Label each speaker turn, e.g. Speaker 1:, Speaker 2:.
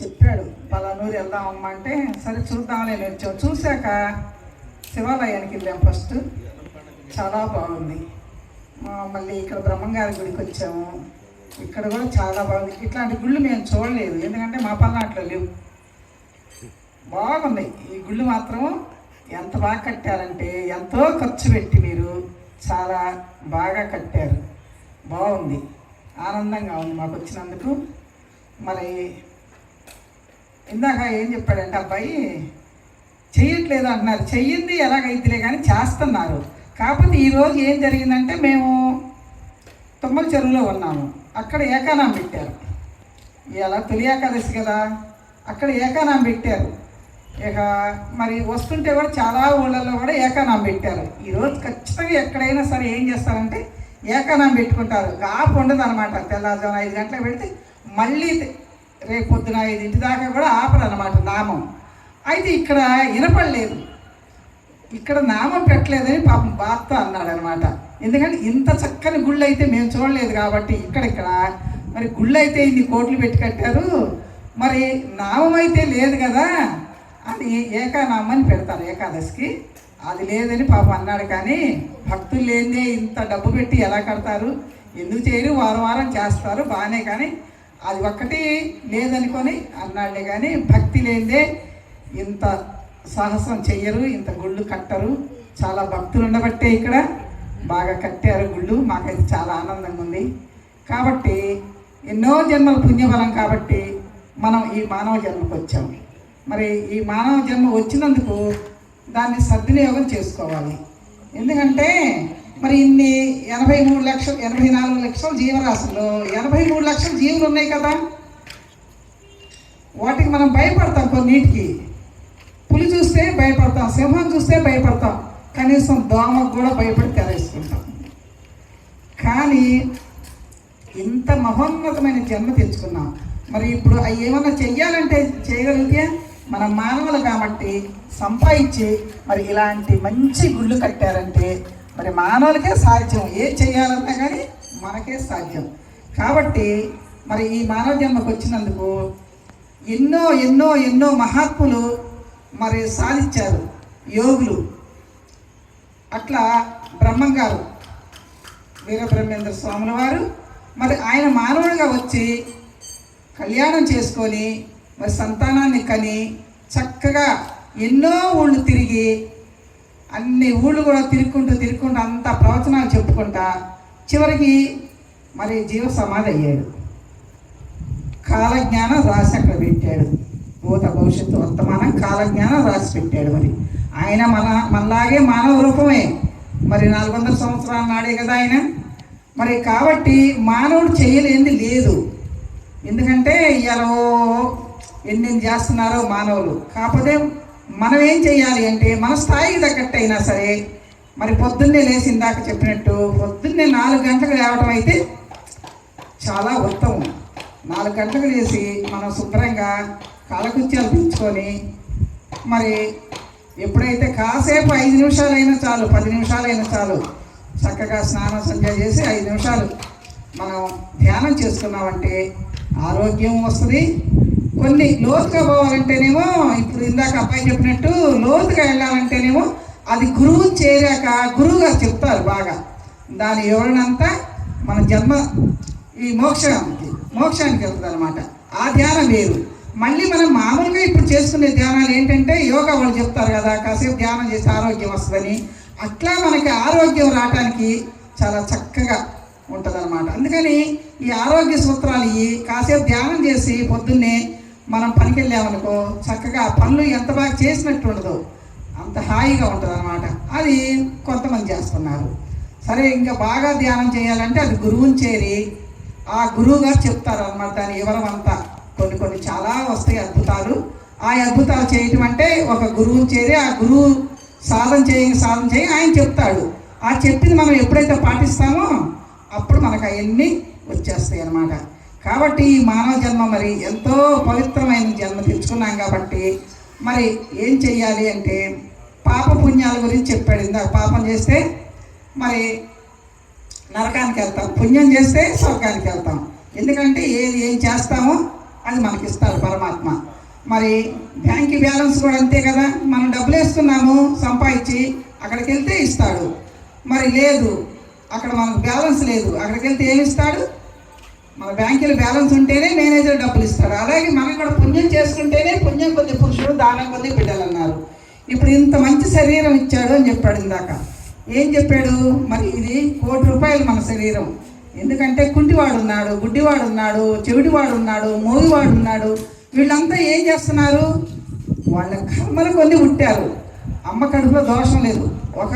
Speaker 1: చెప్పాడు పలానూరు వెళ్దామమ్మా అంటే సరే చూద్దాంలే వచ్చాం చూశాక శివాలయానికి వెళ్ళాం ఫస్ట్. చాలా బాగుంది. మళ్ళీ ఇక్కడ బ్రహ్మంగారి గుడికి వచ్చాము. ఇక్కడ కూడా చాలా బాగుంది. ఇట్లాంటి గుళ్ళు మేము చూడలేదు. ఎందుకంటే మా పల్నాట్లో లేవు. బాగుంది. ఈ గుళ్ళు మాత్రం ఎంత బాగా కట్టారంటే ఎంతో ఖర్చు పెట్టి మీరు చాలా బాగా కట్టారు. బాగుంది. ఆనందంగా ఉంది మాకు వచ్చినందుకు. మరి ఇందాక ఏం చెప్పాడంటే అబ్బాయి చేయట్లేదు అంటున్నారు. చెయ్యింది ఎలాగైతేలే కానీ చేస్తున్నారు. కాకపోతే ఈరోజు ఏం జరిగిందంటే మేము తుమ్మల చెరువులో ఉన్నాము. అక్కడ ఏకానాం పెట్టారు. ఇలా తొలి ఏకాదశి కదా. అక్కడ ఏకానం పెట్టారు. ఇక మరి వస్తుంటే కూడా చాలా ఊళ్ళల్లో కూడా ఏకానం పెట్టారు. ఈరోజు ఖచ్చితంగా ఎక్కడైనా సరే ఏం చేస్తారంటే ఏకానం పెట్టుకుంటారు. కాపు ఉండదు అనమాట తెల్లారుజామున ఐదు గంటలకు పెడితే మళ్ళీ రేపు పొద్దున ఐదింటి దాకా కూడా ఆపరు అనమాట నామం. అయితే ఇక్కడ వినపడలేదు. ఇక్కడ నామం పెట్టలేదని పాపం బాధతో అన్నాడు అనమాట ఎందుకంటే ఇంత చక్కని గుళ్ళు అయితే మేము చూడలేదు కాబట్టి ఇక్కడిక్కడ మరి గుళ్ళు అయితే ఇన్ని కోట్లు పెట్టి కట్టారు. మరి నామం అయితే లేదు కదా అని ఏకానామని పెడతారు ఏకాదశికి. అది లేదని పాపం అన్నాడు కానీ భక్తులు లేదే ఇంత డబ్బు పెట్టి ఎలా కడతారు? ఎందుకు చేయరు? వారం వారం చేస్తారు. బాగానే కానీ అది ఒక్కటి లేదనుకొని అన్నాడే కానీ భక్తి లేదే ఇంత సాహసం చెయ్యరు ఇంత గుళ్ళు కట్టరు. చాలా భక్తులు ఉండబట్టే ఇక్కడ బాగా కట్టారు గుళ్ళు. మాకైతే చాలా ఆనందంగా ఉంది కాబట్టి ఎన్నో జన్మల పుణ్యఫలం కాబట్టి మనం ఈ మానవ జన్మకు వచ్చాం మరి ఈ మానవ జన్మ వచ్చినందుకు దాన్ని సద్వినియోగం చేసుకోవాలి. ఎందుకంటే మరి ఇన్ని ఎనభై మూడు లక్షలు ఎనభై నాలుగు లక్షలు జీవరాశులు ఎనభై మూడు లక్షలు జీవులు ఉన్నాయి కదా. వాటికి మనం భయపడతాం కొన్నిటికి. పులి చూస్తే భయపడతాం సింహం చూస్తే భయపడతాం కనీసం దోమకు కూడా భయపడి తెరేసుకుంటాం. కానీ ఇంత మహోన్నతమైన జన్మ తెచ్చుకున్నాం. మరి ఇప్పుడు అవి ఏమన్నా చెయ్యాలంటే చేయగలిగితే మన మానవులు కాబట్టి సంపాదించి మరి ఇలాంటి మంచి గుళ్ళు కట్టారంటే మరి మానవులకే సాధ్యం ఏం చేయాలన్నా కానీ మనకే సాధ్యం. కాబట్టి మరి ఈ మానవ జన్మకు వచ్చినందుకు ఎన్నో ఎన్నో ఎన్నో మహాత్ములు మరి సాధించారు. యోగులు. అట్లా బ్రహ్మంగారు వీరబ్రహ్మేంద్ర స్వాముల వారు మరి ఆయన మానవుడిగా వచ్చి కళ్యాణం చేసుకొని మరి సంతానాన్ని కని చక్కగా ఎన్నో ఊళ్ళు తిరిగి అన్ని ఊళ్ళు కూడా తిరుక్కుంటూ తిరుక్కుంటూ అంత ప్రవచనాలు చెప్పుకుంటా చివరికి మరి జీవ సమాధి అయ్యాడు. కాలజ్ఞానం రాసి అక్కడ పెట్టాడు. భూత భవిష్యత్తు వర్తమానం కాలజ్ఞానం రాసి పెట్టాడు మరి. ఆయన మన మనలాగే మానవ రూపమే. మరి నాలుగు వందల సంవత్సరాల నాడే కదా ఆయన. మరి కాబట్టి మానవుడు చేయలేనిది లేదు. ఎందుకంటే ఇవాళ ఎన్ని చేస్తున్నారో మానవులు. కాకపోతే మనం ఏం చేయాలి అంటే మన స్థాయికి తగ్గట్టు అయినా సరే మరి పొద్దున్నే లేచి ఇందాక చెప్పినట్టు పొద్దున్నే నాలుగు గంటలకు లేవటం అయితే చాలా ఉత్తమం. నాలుగు గంటలకు లేచి మనం శుభ్రంగా కాలకృత్యాలు పెంచుకొని మరి ఎప్పుడైతే కాసేపు ఐదు నిమిషాలైనా చాలు పది నిమిషాలైనా చాలు చక్కగా స్నానం సంధ్య చేసి ఐదు నిమిషాలు మనం ధ్యానం చేసుకున్నామంటే ఆరోగ్యం వస్తుంది కొన్ని లోతుగా పోవాలంటేనేమో ఇప్పుడు ఇందాక అబ్బాయి చెప్పినట్టు లోతుగా వెళ్ళాలంటేనేమో అది గురువు చేరాక గురువు గారు చెప్తారు బాగా. దాని వివరణ మన జన్మ ఈ మోక్షానికి మోక్షానికి వెళ్తుంది అనమాట ఆ ధ్యానం వేరు. మళ్ళీ మనం మామూలుగా ఇప్పుడు చేసుకునే ధ్యానాలు ఏంటంటే యోగా వాళ్ళు చెప్తారు కదా కాసేపు ధ్యానం చేసి ఆరోగ్యం వస్తుందని. అట్లా మనకి ఆరోగ్యం రావటానికి చాలా చక్కగా ఉంటుంది అనమాట అందుకని ఈ ఆరోగ్య సూత్రాలు ఇవి కాసేపు ధ్యానం చేసి పొద్దున్నే మనం పనికి వెళ్ళామనుకో చక్కగా పనులు ఎంత బాగా చేసినట్టు ఉండదు అంత హాయిగా ఉంటుంది అనమాట అది కొంతమంది చేస్తున్నారు. సరే ఇంకా బాగా ధ్యానం చేయాలంటే అది గురువుని చేరి ఆ గురువు గారు చెప్తారు అనమాట దాని వివరం అంతా. కొన్ని కొన్ని చాలా వస్తాయి అద్భుతాలు. ఆ అద్భుతాలు చేయటం అంటే ఒక గురువుని చేరి ఆ గురువు సాధన చేయ సాధన చేయి ఆయన చెప్తాడు. ఆ చెప్పింది మనం ఎప్పుడైతే పాటిస్తామో అప్పుడు మనకు అవన్నీ వచ్చేస్తాయి అన్నమాట. కాబట్టి ఈ మానవ జన్మ మరి ఎంతో పవిత్రమైన జన్మ తెచ్చుకున్నాం కాబట్టి మరి ఏం చెయ్యాలి అంటే పాప పుణ్యాల గురించి చెప్పాడు ఇందాక. పాపం చేస్తే మరి నరకానికి వెళ్తాం. పుణ్యం చేస్తే స్వర్గానికి వెళ్తాం. ఎందుకంటే ఏది ఏం చేస్తామో అది మనకి ఇస్తారు పరమాత్మ. మరి బ్యాంక్ బ్యాలెన్స్ కూడా అంతే కదా. మనం డబ్బులు వేస్తున్నాము సంపాదించి అక్కడికి వెళ్తే ఇస్తాడు. మరి లేదు అక్కడ మనకు బ్యాలెన్స్ లేదు. అక్కడికి వెళ్తే ఏమి ఇస్తాడు? మన బ్యాంకులో బ్యాలెన్స్ ఉంటేనే మేనేజర్ డబ్బులు ఇస్తారు. అలాగే మనం కూడా పుణ్యం చేసుకుంటేనే పుణ్యం కొద్ది పురుషుడు దానం కొద్ది బిడ్డలు అన్నారు. ఇప్పుడు ఇంత మంచి శరీరం ఇచ్చాడు అని చెప్పాడు ఇందాక. ఏం చెప్పాడు? మరి ఇది కోటి రూపాయలు మన శరీరం. ఎందుకంటే కుంటివాడు ఉన్నాడు గుడ్డివాడు ఉన్నాడు చెవిటివాడు ఉన్నాడు మోగివాడు ఉన్నాడు. వీళ్ళంతా ఏం చేస్తున్నారు? వాళ్ళ కర్మలు కొన్ని పుట్టారు అమ్మ కడుపులో దోషం లేదు. ఒక